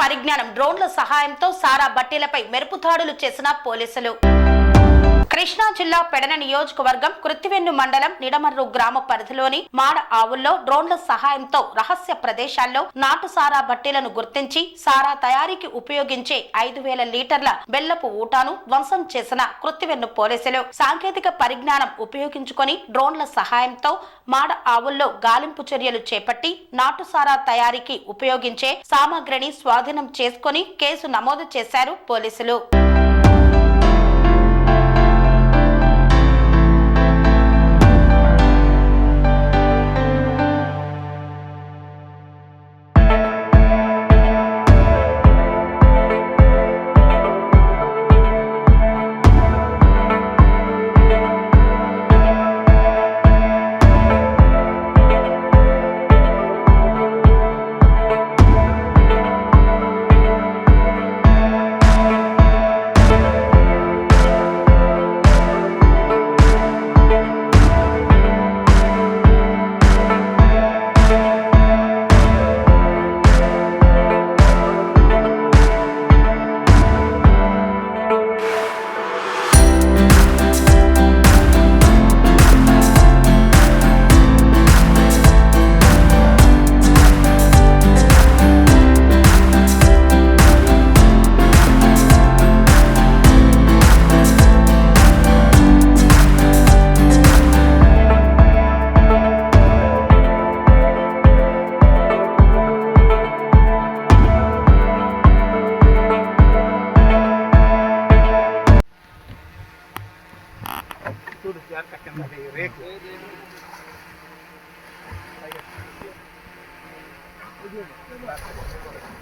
పరిజ్ఞానం డ్రోన్ల సహాయంతో సారా బట్టీలపై మెరుపుదాడులు చేసిన పోలీసులు. కృష్ణా జిల్లా పెడన నియోజకవర్గం కృత్తివెన్ను మండలం నిడమర్రు గ్రామ పరిధిలోని మాడ ఆవుల్లో డ్రోన్ల సహాయంతో రహస్య ప్రదేశాల్లో నాటు సారా బట్టీలను గుర్తించి సారా తయారీకి ఉపయోగించే ఐదు వేల లీటర్ల బెల్లపు ఊటాను ధ్వంసం చేసిన కృత్తివెన్ను పోలీసులు సాంకేతిక పరిజ్ఞానం ఉపయోగించుకొని డ్రోన్ల సహాయంతో మాడ ఆవుల్లో గాలింపు చర్యలు చేపట్టి నాటు సారా తయారీకి ఉపయోగించే సామాగ్రిని స్వాధీనం చేసుకొని కేసు నమోదు చేశారు పోలీసులు. Thank you.